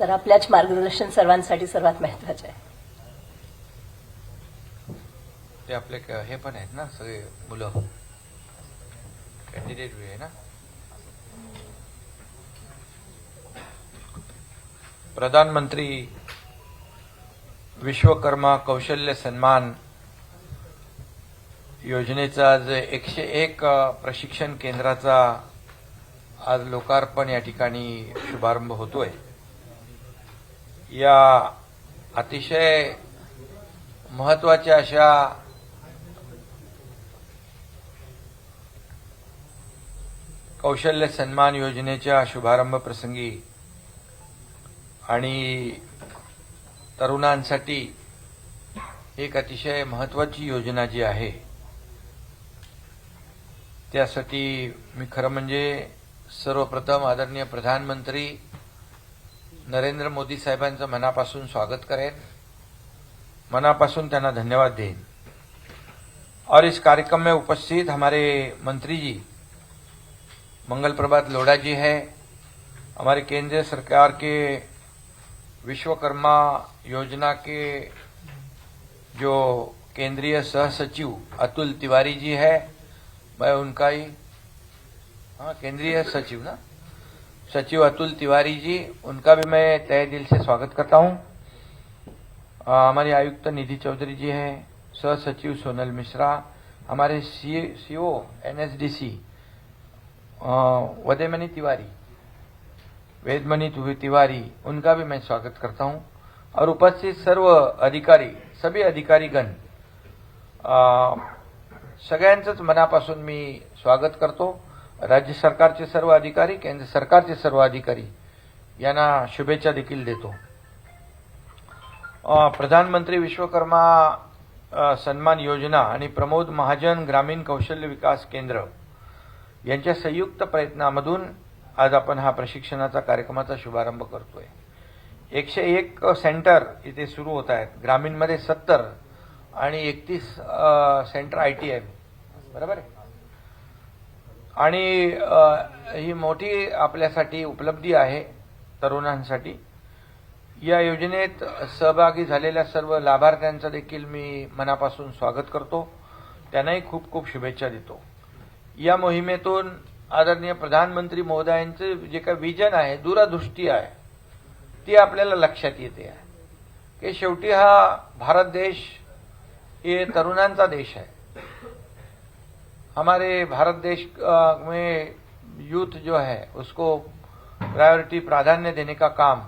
तर आपल्याच मार्गदर्शन सर्वांसाठी सर्वात महत्वाचं आहे. ते आपले हे पण आहेत ना सगळे मुलं. कॅन्डिडेट आहे ना? प्रधानमंत्री विश्वकर्मा कौशल्य सन्मान योजनेचा आज एकशे एक प्रशिक्षण केंद्राचा आज लोकार्पण या ठिकाणी शुभारंभ होतोय. या अतिशय महत्त्वाच्या अशा कौशल्य सन्मान योजनेच्या शुभारंभ प्रसंगी आणि तरुणांसाठी एक अतिशय महत्वाची योजना जी आहे त्यासाठी मी खरं म्हणजे सर्वप्रथम आदरणीय प्रधानमंत्री नरेंद्र मोदी साहेबांचं मनापासून स्वागत करेन. मनापासून धन्यवाद दें और इस कार्यक्रम में उपस्थित हमारे मंत्री जी मंगल प्रभात लोढ़ा जी है, हमारे केंद्र सरकार के विश्वकर्मा योजना के जो केंद्रीय सह सचिव अतुल तिवारी जी है, मैं उनका ही हाँ केंद्रीय सचिव ना? सचिव अतुल तिवारी जी उनका भी मैं तय दिल से स्वागत करता हूँ। हमारे आयुक्त निधि चौधरी जी हैं सह सचिव सोनल मिश्रा हमारे सीओ एनएसडीसी वदेमणि तिवारी वेदमणि तिवारी उनका भी मैं स्वागत करता हूं। और उपस्थित सर्व अधिकारी सभी अधिकारीगण सगळ्यांचंच मनापासून मी स्वागत करतो। राज्य सरकारचे सर्व अधिकारी केंद्र सरकारचे सर्व अधिकारी यांना शुभेच्छा देखील देतो. प्रधानमंत्री विश्वकर्मा सन्मान योजना आणि प्रमोद महाजन ग्रामीण कौशल्य विकास केंद्र यांच्या संयुक्त प्रयत्नामधून आज आपण हा प्रशिक्षणाचा कार्यक्रमाचा शुभारंभ करतोय. एकशे एक सेंटर इथे सुरू होत आहेत. ग्रामीणमध्ये सत्तर आणि एकतीस सेंटर आय टी आहे बरोबर आहे? आणि ही मोठी आपल्यासाठी उपलब्धी आहे तरुणांसाठी. या योजनेत सहभागी झालेल्या सर्व लाभार्थ्यांचं देखील मी मनापासून स्वागत करतो. त्यांनाही खूप खूप शुभेच्छा देतो. या मोहिमेतून आदरणीय प्रधानमंत्री महोदयांचे जे काही विजन आहे दूरदृष्टी आहे ती आपल्याला लक्षात येते आहे. की शेवटी हा भारत देश हे तरुणांचा देश आहे. हमारे भारत देश में यूथ जो है उसको प्रायोरिटी प्राधान्य देने का काम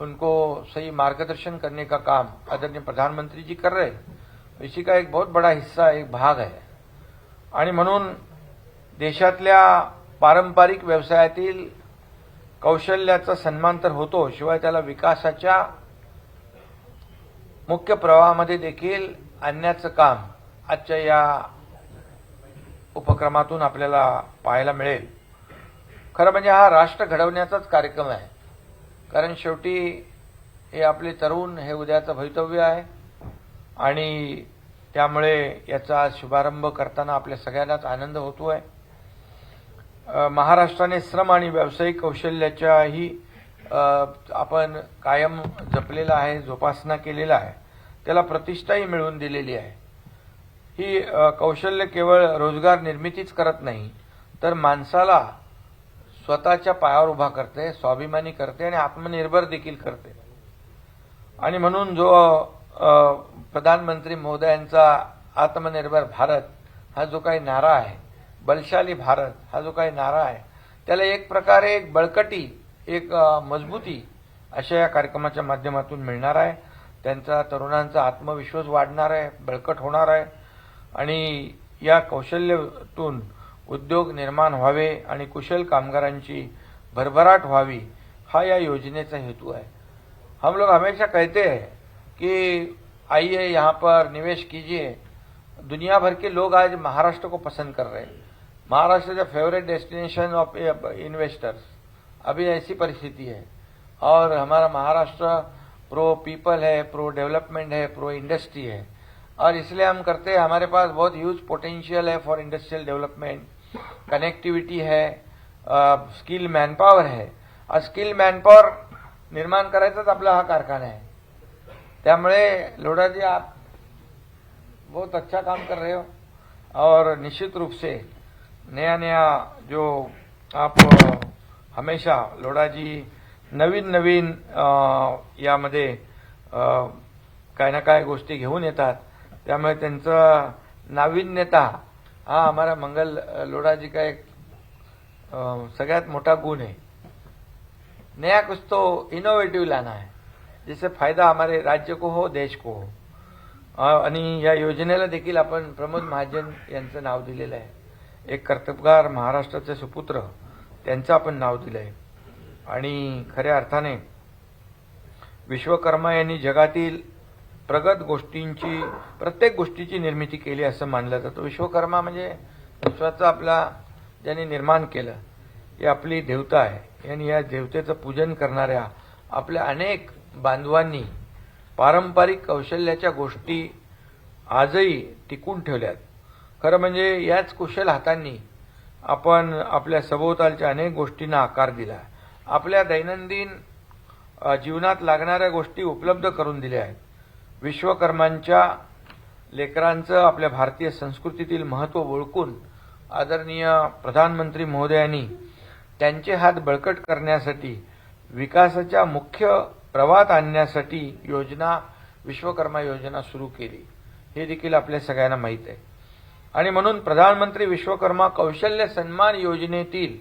उनको सही मार्गदर्शन करने का काम आदरणीय प्रधानमंत्री जी कर रहे इसी का एक बहुत बड़ा हिस्सा एक भाग है। आणि म्हणून देशातल्या पारंपरिक व्यवसायातील कौशल्याचा सन्मान तर होतो शिवाय त्याला विकासाच्या मुख्य प्रवाहामध्ये देखील आणण्याचं काम आजच्या या उपक्रमातून आपल्याला पाहायला मिळेल. खरं म्हणजे हा राष्ट्र घडवण्याचाच कार्यक्रम आहे. कारण शेवटी हे आपले तरुण हे उद्याचं भवितव्य आहे. आणि त्यामुळे याचा शुभारंभ करताना आपल्या सगळ्यांनाच आनंद होतो आहे महाराष्ट्राने श्रम आणि व्यावसायिक कौशल्याच्याही आपण कायम जपलेला आहे जोपासना केलेला आहे. त्याला प्रतिष्ठाही मिळवून दिलेली आहे. ही कौशल्य केवळ रोजगार निर्मितीच करत नाही तर माणसाला स्वतःच्या पायावर उभा करते स्वाभिमानी करते आणि आत्मनिर्भर देखील करते. आणि म्हणून जो प्रधानमंत्री महोदयांचा आत्मनिर्भर भारत हा जो काही नारा आहे बलशाली भारत हा जो काही नारा आहे त्याला एक प्रकारे एक बळकटी एक मजबूती अशा या कार्यक्रमाच्या माध्यमातून मिळणार आहे. त्यांचा तरुणांचा आत्मविश्वास वाढणार आहे बळकट होणार आहे. आणि या कौशल्यातून उद्योग निर्माण व्हावे आणि कुशल कामगारांची भरभराट व्हावी हा या योजनेचा हेतू आहे. हम लोग हमेशा कहते हैं कि आइए यहाँ पर निवेश कीजिए। दुनिया भर के लोग आज महाराष्ट्र को पसंद कर रहे हैं। Maharashtra is favourite destination of investors अभी ऐसी परिस्थिति है। और हमारा महाराष्ट्र प्रो पीपल है प्रो डेवलपमेंट है प्रो इंडस्ट्री है। और इसलिए हम करते हैं हमारे पास बहुत ह्यूज पोटेंशियल है फॉर इंडस्ट्रियल डेवलपमेंट कनेक्टिविटी है स्किल मैन पावर है। और स्किल मैन पावर निर्माण करायचाच आपला हा कारखाना आहे. त्यामुळे लोढाजी आप बहुत अच्छा काम कर रहे हो. और निश्चित रूप से नया नया जो आप हमेशा लोढाजी नवीन नवीन यामध्ये काय ना काय गोष्टी घेऊन येतात. त्यामुळे त्यांचं नाविन्यता हा हमारा मंगल लोढाजी का एक सगळ्यात मोठा गुण है नया कुछ तो इनोव्हेटिव्ह लाना है जिससे फायदा हमारे राज्य को हो देश को हो. आणि या योजनेला देखील आपण प्रमोद महाजन यांचं नाव दिलेलं आहे. एक कर्तबगार महाराष्ट्राचे सुपुत्र त्यांचं आपण नाव दिलं आहे आणि खऱ्या अर्थाने विश्वकर्मा यांनी जगातील प्रगत गोष्टींची प्रत्येक गोष्टीची निर्मिती केली असं मानलं जातं. विश्वकर्मा म्हणजे विश्वाचं आपला ज्यांनी निर्माण केलं ही आपली देवता आहे. आणि या देवतेचं पूजन करणाऱ्या आपल्या अनेक बांधवांनी पारंपरिक कौशल्याच्या गोष्टी आजही टिकून ठेवल्यात. खरं म्हणजे याच कुशल हातांनी आपण आपल्या सभोवतालच्या अनेक गोष्टींना आकार दिला. आपल्या दैनंदिन जीवनात लागणाऱ्या गोष्टी उपलब्ध करून दिल्या आहेत. विश्वकर्मांच्या लेकरांचं आपल्या भारतीय संस्कृतीतील महत्त्व ओळखून आदरणीय प्रधानमंत्री महोदयांनी त्यांचे हात बळकट करण्यासाठी विकासाच्या मुख्य प्रवाहात आणण्यासाठी योजना विश्वकर्मा योजना सुरू केली. हे देखील आपल्या सगळ्यांना माहीत आहे. आणि म्हणून प्रधानमंत्री विश्वकर्मा कौशल्य सन्मान योजनेतील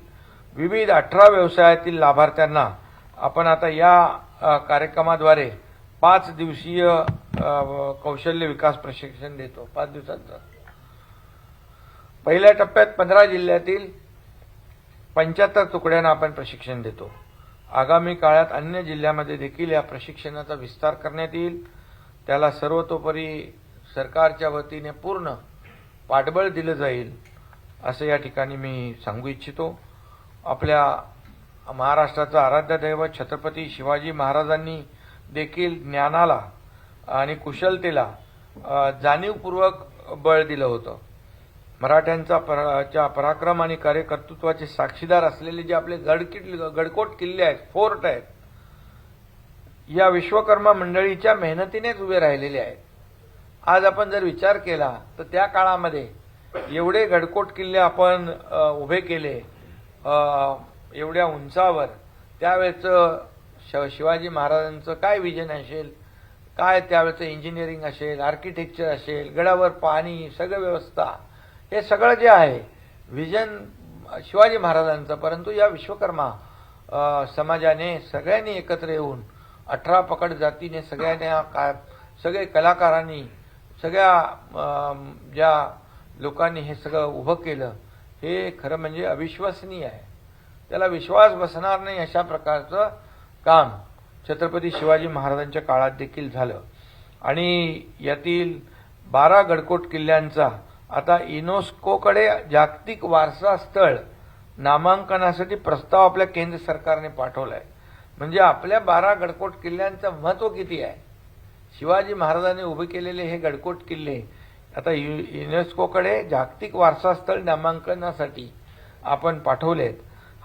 विविध अठरा व्यवसायातील लाभार्थ्यांना आपण आता या कार्यक्रमाद्वारे पाच दिवसीय कौशल्य विकास प्रशिक्षण देतो पाच दिवसांचं. पहिल्या टप्प्यात पंधरा जिल्ह्यातील पंच्याहत्तर तुकड्यांना आपण प्रशिक्षण देतो. आगामी काळात अन्य जिल्ह्यामध्ये देखील या प्रशिक्षणाचा विस्तार करण्यात येईल. त्याला सर्वतोपरी सरकारच्या वतीने पूर्ण पाठबळ दिलं जाईल असं या ठिकाणी मी सांगू इच्छितो. आपल्या महाराष्ट्राचा आराध्य दैवत छत्रपती शिवाजी महाराजांनी देखील ज्ञानाला आणि कुशलतेला जाणीवपूर्वक बळ दिलं होतं. मराठ्यांचा परा- च्या पराक्रम आणि कार्यकर्तृत्वाचे साक्षीदार असलेले जे आपले गड गडकोट किल्ले आहेत फोर्ट आहेत या विश्वकर्मा मंडळीच्या मेहनतीनेच उभे राहिलेले आहेत. आज आपण जर विचार केला तर त्या काळामध्ये एवढे गडकोट किल्ले आपण उभे केले एवढ्या उंचावर त्यावेळेचं श- शिवाजी महाराजांचं काय विजन असेल? काय त्यावेळेचं इंजिनिअरिंग असेल आर्किटेक्चर असेल गडावर पाणी सगळं व्यवस्था हे सगळं जे आहे विजन शिवाजी महाराजांचं. परंतु या विश्वकर्मा समाजाने सगळ्यांनी एकत्र येऊन अठरा पकड जातीने सगळ्यांना का सगळे कलाकारांनी सगळ्या ज्या लोकांनी हे सगळं उभं केलं हे खरं म्हणजे अविश्वसनीय आहे. त्याला विश्वास बसणार नाही अशा प्रकारचं काम छत्रपती शिवाजी महाराजांच्या काळात देखील झालं. आणि यातील बारा गडकोट किल्ल्यांचा आता युनेस्कोकडे जागतिक वारसा स्थळ नामांकनासाठी प्रस्ताव आपल्या केंद्र सरकारने पाठवला आहे म्हणजे आपल्या बारा गडकोट किल्ल्यांचं महत्त्व किती आहे? शिवाजी महाराजांनी उभे केलेले हे गडकोट किल्ले आता यु- युनेस्कोकडे जागतिक वारसा स्थळ नामांकनासाठी आपण पाठवलेत.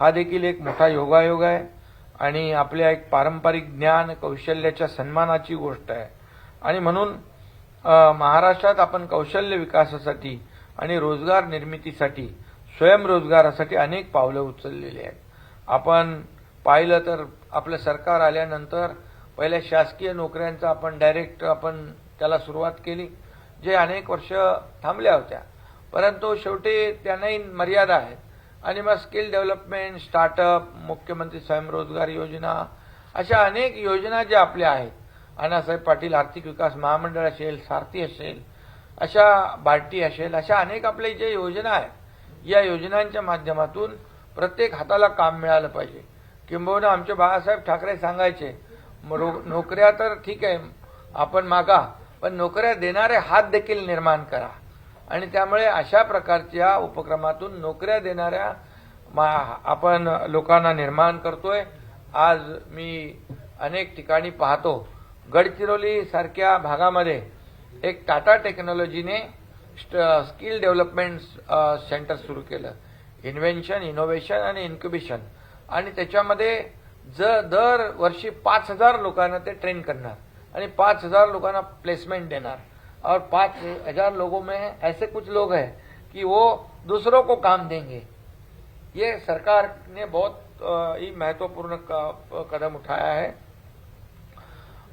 हा देखील एक मोठा योगायोग आहे. आणि आपल्या एक पारंपरिक ज्ञान कौशल्याच्या सन्मानाची गोष्ट आहे. आणि म्हणून महाराष्ट्रात आपण कौशल्य विकासासाठी आणि रोजगार निर्मितीसाठी स्वयंरोजगारासाठी अनेक पावलं उचललेली आहेत. आपण पाहिलं तर आपलं सरकार आल्यानंतर पहिल्या शासकीय नोकऱ्यांचा आपण डायरेक्ट आपण त्याला सुरुवात केली जे अनेक वर्ष थांबल्या होत्या. परंतु शेवटी त्यांनाही मर्यादा आहेत. आणि मग स्किल डेव्हलपमेंट स्टार्टअप मुख्यमंत्री स्वयंरोजगार योजना अशा अनेक योजना ज्या आपल्या आहेत. अण्णासाहेब पाटील आर्थिक विकास महामंडळ असेल सारथी असेल अशा बार्टी असेल अशा अनेक आपल्या ज्या योजना आहेत या योजनांच्या माध्यमातून प्रत्येक हाताला काम मिळालं पाहिजे. किंबहुना आमचे बाळासाहेब ठाकरे सांगायचे नोकऱ्या तर ठीक आहे आपण मागा पण नोकऱ्या देणारे हात देखील निर्माण करा. आणि त्यामुळे अशा प्रकारच्या उपक्रमातून नोकऱ्या देणाऱ्या मा- आपण लोकांना निर्माण करतोय. आज मी अनेक ठिकाणी पाहतो गडचिरोली सारख्या भागामध्ये एक टाटा टेक्नॉलॉजीने स्किल डेव्हलपमेंट सेंटर सुरू केलं. इन्व्हेन्शन इनोव्हेशन आणि इन्क्युबेशन. आणि त्याच्यामध्ये ज दर वर्षी पाच हजार लोकांना ते ट्रेन करणार आणि पाच हजार लोकांना प्लेसमेंट देणार. और पाँच हज़ार लोगों में ऐसे कुछ लोग हैं कि वो दूसरों को काम देंगे। ये सरकार ने बहुत ही महत्वपूर्ण कदम उठाया है।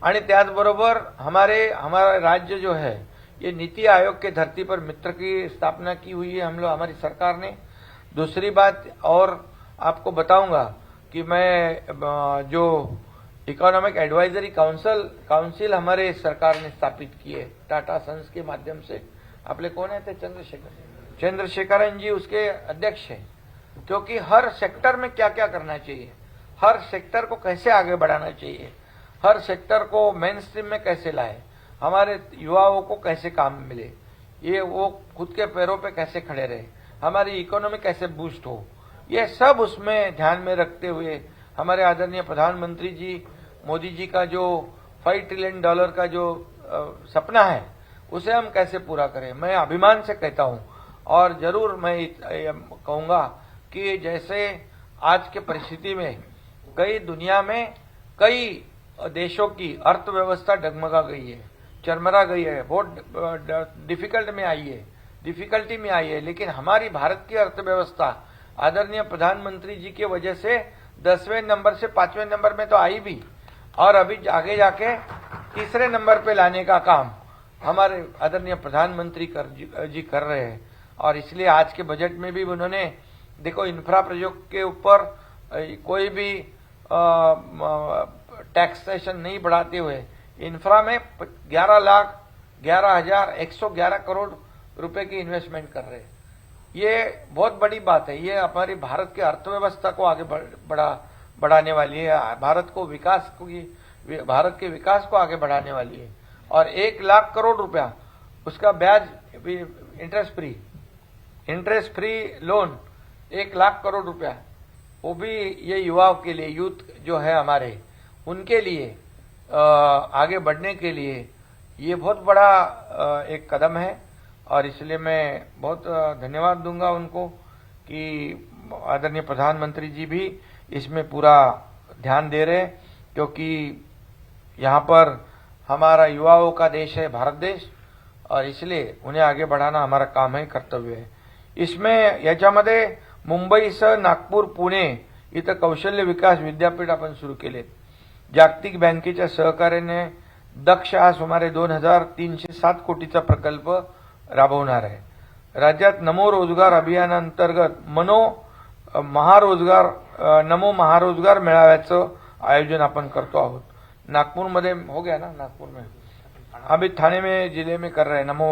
आणि त्याचबरोबर हमारे, हमारा राज्य जो है, ये नीति आयोग के धरती पर मित्र की स्थापना की हुई है हम लोग, हमारी सरकार ने। दूसरी बात और आपको बताऊँगा कि मैं जो इकोनॉमिक एडवाइजरी काउंसिल काउंसिल हमारे सरकार ने स्थापित की है टाटा सन्स के माध्यम से। आपले कौन है थे? चंद्रशेखर। चंद्रशेखरन जी उसके अध्यक्ष हैं। क्योंकि हर सेक्टर में क्या क्या करना चाहिए? हर सेक्टर को कैसे आगे बढ़ाना चाहिए? हर सेक्टर को मेन स्ट्रीम में कैसे लाए? हमारे युवाओं को कैसे काम मिले? ये वो खुद के पैरों पे कैसे खड़े रहे? हमारी इकोनॉमी कैसे बूस्ट हो? ये सब उसमें ध्यान में रखते हुए हमारे आदरणीय प्रधानमंत्री जी, मोदी जी का जो फाइव ट्रिलियन डॉलर का जो सपना है, उसे हम कैसे पूरा करें? मैं अभिमान से कहता हूँ, और ज़रूर मैं कहूँगा कि जैसे आज के परिस्थिति में कई दुनिया में कई देशों की अर्थव्यवस्था डगमगा गई है, चरमरा गई है, बहुत डिफ़िकल्ट में आई है डिफिकल्टी में आई है, लेकिन हमारी भारत की अर्थव्यवस्था आदरणीय प्रधानमंत्री जी की वजह से दसवें नंबर से पाँचवें नंबर में तो आई भी और अभी आगे जाके तीसरे नंबर पे लाने का काम हमारे आदरणीय प्रधानमंत्री कर, जी, जी कर रहे हैं। और इसलिए आज के बजट में भी उन्होंने देखो इंफ्रा प्रोजेक्ट के ऊपर कोई भी टैक्सेशन नहीं बढ़ाते हुए इंफ्रा में 11 लाख ग्यारह हज़ार एक सौ ग्यारह करोड़ रुपए की इन्वेस्टमेंट कर रहे हैं। ये बहुत बड़ी बात है। ये हमारी भारत की अर्थव्यवस्था को आगे बढ़ा बढ़ाने वाली है। भारत को विकास को भारत के विकास को आगे बढ़ाने वाली है। और एक लाख करोड़ रुपया उसका ब्याज interest free interest free loan एक लाख करोड़ रुपया। वो भी ये युवाओं के लिए यूथ जो है हमारे, उनके लिए आगे बढ़ने के लिए ये बहुत बड़ा एक कदम है। और इसलिए मैं बहुत धन्यवाद दूंगा उनको कि आदरणीय प्रधानमंत्री जी भी इसमें पूरा ध्यान दे रहे हैं क्योंकि यहाँ पर हमारा युवाओं का देश है भारत देश और इसलिए उन्हें आगे बढ़ाना हमारा काम है कर्तव्य है। इसमें याच्यामध्ये मुंबईसह नागपूर पुणे इथं कौशल्य विकास विद्यापीठ आपण सुरू केले। जागतिक बँकेच्या सहकार्याने दक्ष हा सुमारे दोन हजार तीनशे सात कोटीचा प्रकल्प राबवणार आहे. राज्यात नमो रोजगार अभियानांतर्गत मनो महारोजगार नमो महारोजगार मेळाव्याचं आयोजन आपण करतो आहोत. नागपूरमध्ये हो गया ना नागपूर में अभी थाने में जिले में कर रहे नमो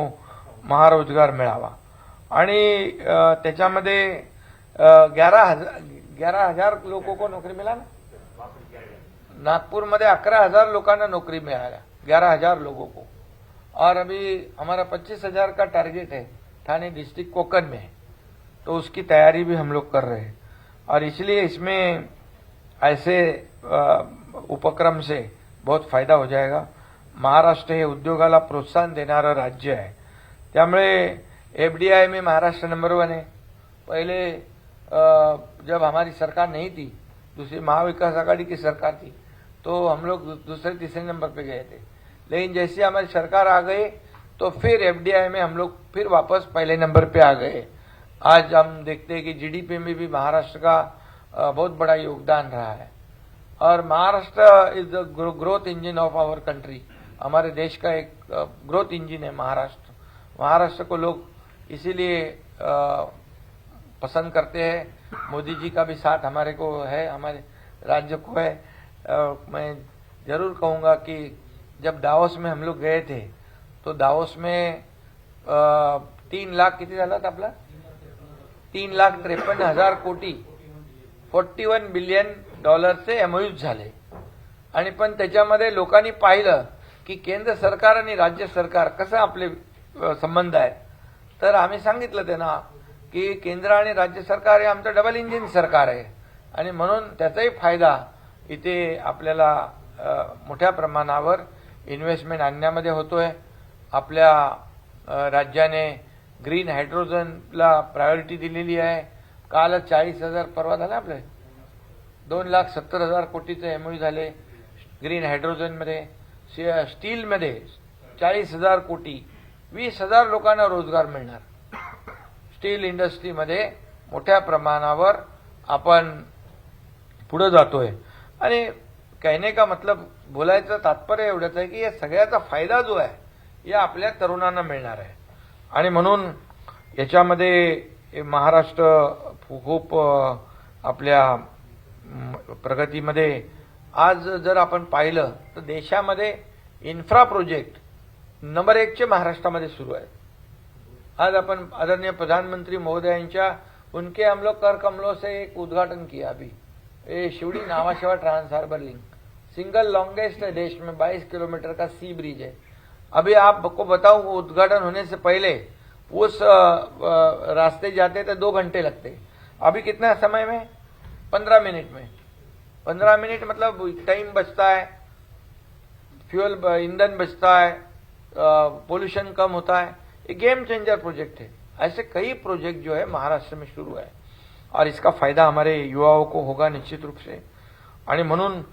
महारोजगार मेळावा. आणि त्याच्यामध्ये ग्यारह हजार ग्यारह हजार लोको को नोकरी मिला ना? अकरा हजार लोकांना नोकरी मिळाल्या. ग्यारह हजार लोको को. और अभी हमारा पच्चीस हजार का टारगेट है। थाने डिस्ट्रिक्ट कोकन में तो उसकी तैयारी भी हम लोग कर रहे हैं। और इसलिए इसमें ऐसे उपक्रम से बहुत फायदा हो जाएगा। महाराष्ट्र हे उद्योगाला प्रोत्साहन देणारं राज्य आहे त्यामुळे एफ डी आय में महाराष्ट्र नंबर वन है। पहले जब हमारी सरकार नहीं थी दूसरी महाविकास आघाड़ी की सरकार थी तो हम लोग दूसरे तीसरे नंबर पे गए थे। लेकिन जैसे हमारी सरकार आ गई तो फिर एफडीआई में हम लोग फिर वापस पहले नंबर पे आ गए। आज हम देखते हैं कि जीडीपी में भी महाराष्ट्र का बहुत बड़ा योगदान रहा है। और Maharashtra is the growth engine of our country हमारे देश का एक ग्रोथ इंजन है महाराष्ट्र। महाराष्ट्र को लोग इसीलिए पसंद करते हैं। मोदी जी का भी साथ हमारे को है हमारे राज्य को है। अ, मैं ज़रूर कहूँगा कि जब दावोस में हम लोग गए थे तो दावोस में तीन लाख किती झाला झालं आपला? तीन लाख त्रेपन्न हजार कोटी फोर्टी वन बिलियन डॉलरचे एमओयूज झाले. आणि पण त्याच्यामध्ये लोकांनी पाहिलं की केंद्र सरकार आणि राज्य सरकार कसं आपले संबंध आहे तर आम्ही सांगितलं त्यांना की केंद्र आणि राज्य सरकार हे आमचं डबल इंजिन सरकार आहे. आणि म्हणून त्याचाही फायदा इथे आपल्याला मोठ्या प्रमाणावर इन्व्हेस्टमेंट आणण्यामध्ये होतो आहे आपल्या राज्याने ग्रीन हायड्रोजनला प्रायोरिटी दिलेली आहे. काल चाळीस हजार परवा झाला आपले. दोन लाख सत्तर हजार कोटीचे एमओयू झाले ग्रीन हायड्रोजनमध्ये. स्टीलमध्ये चाळीस हजार कोटी वीस हजार लोकांना रोजगार मिळणार. स्टील इंडस्ट्रीमध्ये मोठ्या प्रमाणावर आपण पुढे जातोय. आणि कहने का मतलब बोलायचं तात्पर्य एवढंच आहे की या सगळ्याचा फायदा जो आहे या आपल्या तरुणांना मिळणार आहे. आणि म्हणून याच्यामध्ये हे महाराष्ट्र खूप आपल्या प्रगतीमध्ये आज जर आपण पाहिलं तर देशामध्ये इन्फ्रा प्रोजेक्ट नंबर एकचे महाराष्ट्रामध्ये सुरू आहेत आज आपण आदरणीय प्रधानमंत्री महोदयांच्या उनके हम लोग कर कमलों से एक उद्घाटन किया अभी. ये Shivdi Nhavasheva trans harbour link single longest है देश में 22 किलोमीटर का सी ब्रिज है। अभी आपको बताऊँ उद्घाटन होने से पहले उस रास्ते जाते थे, दो घंटे लगते। अभी कितना समय में? पंद्रह मिनट में। पंद्रह मिनट मतलब टाइम बचता है, फ्यूल ईंधन बचता है पोल्यूशन कम होता है। ये गेम चेंजर प्रोजेक्ट है। ऐसे कई प्रोजेक्ट जो है महाराष्ट्र में शुरू है। और इसका फ़ायदा हमारे युवाओं को होगा निश्चित रूप से। आणि म्हणून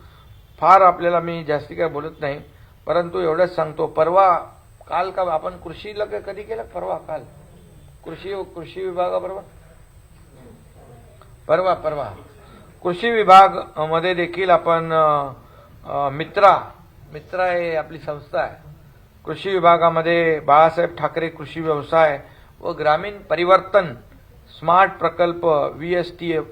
फार आपल्याला मी जास्ती काय बोलत नाही परंतु एवढंच सांगतो परवा काल का आपण कृषीला क- कधी केलं? परवा काल. कृषी कृषी विभागाबरोबर परवा? परवा कृषी विभागमध्ये देखील आपण मित्रा मित्रा हे आपली संस्था आहे. कृषी विभागामध्ये बाळासाहेब ठाकरे कृषी व्यवसाय व ग्रामीण परिवर्तन स्मार्ट प्रकल्प व्ही एस टी एफ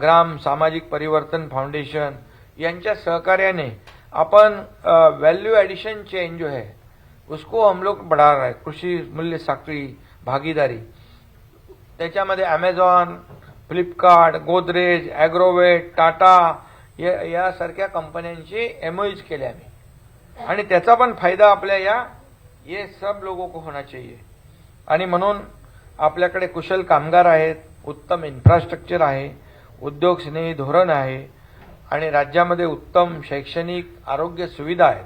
ग्राम सामाजिक परिवर्तन फाउंडेशन यांच्या सहकार्याने अपन वैल्यू एडिशन चेन जो है उसको हम लोग बढ़ा रहा है। कृषी मूल्य साखळी भागीदारी। त्याच्यामध्ये ॲमेझॉन फ्लिपकार्ट गोदरेज ॲग्रोवेट टाटा या यासारख्या कंपन्यांची एमओईज केले आम्ही. आणि त्याचा पण फायदा आपल्या या ये सब लोगों को होना चाहिए. आणि म्हणून आपल्याकडे कुशल कामगार आहेत उत्तम इन्फ्रास्ट्रक्चर आहे उद्योगस्नेही धोरण आहे आणि राज्यामध्ये उत्तम शैक्षणिक आरोग्य सुविधा आहेत.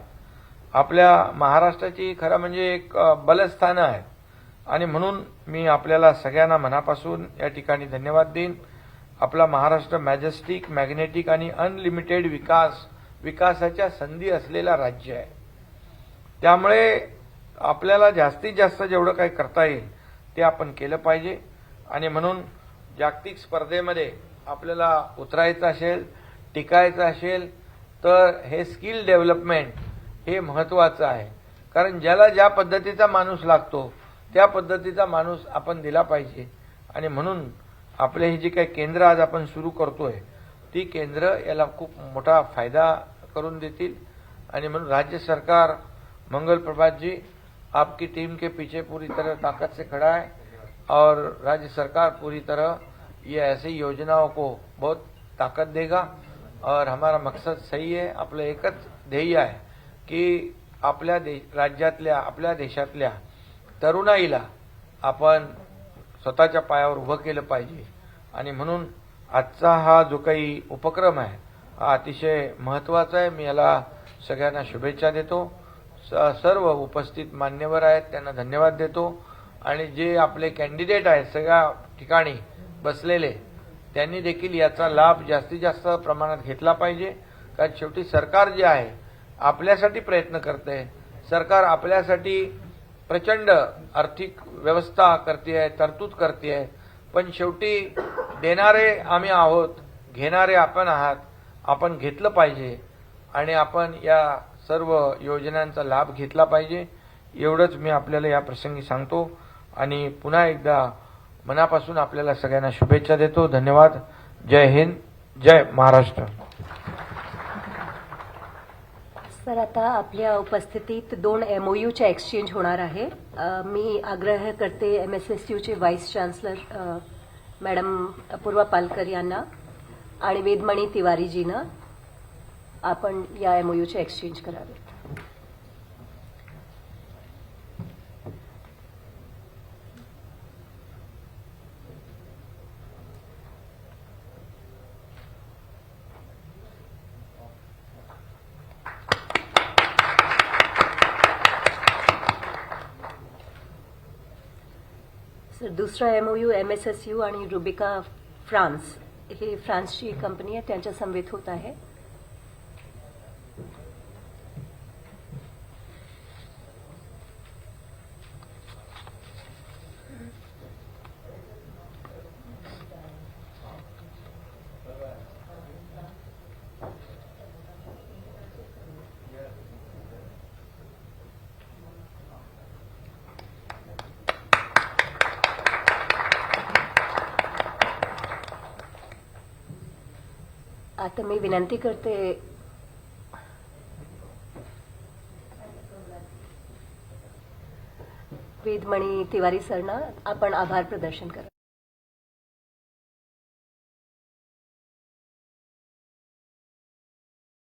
आपल्या महाराष्ट्राची खरं म्हणजे एक बलस्थानं आहेत. आणि म्हणून मी आपल्याला सगळ्यांना मनापासून या ठिकाणी धन्यवाद देईन. आपला महाराष्ट्र मॅजेस्टिक मॅग्नेटिक आणि अनलिमिटेड विकास विकासाच्या संधी असलेला राज्य आहे. त्यामुळे आपल्याला जास्तीत जास्त जेवढं काही करता येईल ते आपण केलं पाहिजे. आणि म्हणून जागतिक स्पर्धेमध्ये आपल्याला उतरायचं असेल टिकायचं असेल तर हे स्किल डेव्हलपमेंट हे महत्वाचं आहे. कारण ज्याला ज्या पद्धतीचा माणूस लागतो त्या पद्धतीचा माणूस आपण दिला पाहिजे. आणि म्हणून आपले हे जे काही केंद्र आज आपण सुरू करतोय ती केंद्र याला खूप मोठा फायदा करून देतील. आणि म्हणून राज्य सरकार मंगल प्रभात जी आपकी टीम के पीछे पूरी तरह ताकत से खड़ा है और राज्य सरकार पूरी तरह ये ऐसी योजनाओं को बहुत ताकत देगा। और हमारा मकसद सही आहे आपलं एकच ध्येय आहे की आपल्या दे राज्यातल्या आपल्या देशातल्या तरुणाईला आपण स्वतःच्या पायावर उभं केलं पाहिजे. आणि म्हणून आजचा हा जो काही उपक्रम आहे हा अतिशय महत्त्वाचा आहे. मी याला सगळ्यांना शुभेच्छा देतो. स- सर्व उपस्थित मान्यवर आहेत त्यांना धन्यवाद देतो. आणि जे आपले कॅन्डिडेट आहेत सगळ्या ठिकाणी बसलेले त्यांनी देखील याचा लाभ जास्तीत जास्त प्रमाणात घेतला पाहिजे. कारण शेवटी सरकार जे आहे आपल्यासाठी प्रयत्न करते सरकार आपल्यासाठी प्रचंड आर्थिक व्यवस्था करते आहे तरतूद करते आहे पण शेवटी देणारे आम्ही आहोत घेणारे आपण आहात आपण घेतलं पाहिजे. आणि आपण या सर्व योजनांचा लाभ घेतला पाहिजे. एवढंच मी आपल्याला या प्रसंगी सांगतो. आणि पुन्हा एकदा मनापासून आपल्याला सगळ्यांना शुभेच्छा देतो. धन्यवाद. जय हिंद. जय महाराष्ट्र. सर आता आपल्या उपस्थितीत दोन एमओयूच्या एक्सचेंज होणार आहे. मी आग्रह करते M S S यूचे vice chancellor madam Apurva Palkar यांना आणि वेदमणी तिवारीजीनं आपण या एमओयूचे एक्सचेंज करावे. सर दुसरा MOU M S S U आणि रुबिका फ्रान्स हे फ्रान्सची कंपनी आहे त्यांच्या समवेत होत आहे. आता मी विनंती करते. वेदमणी तिवारी सरना आपण आभार प्रदर्शन करा.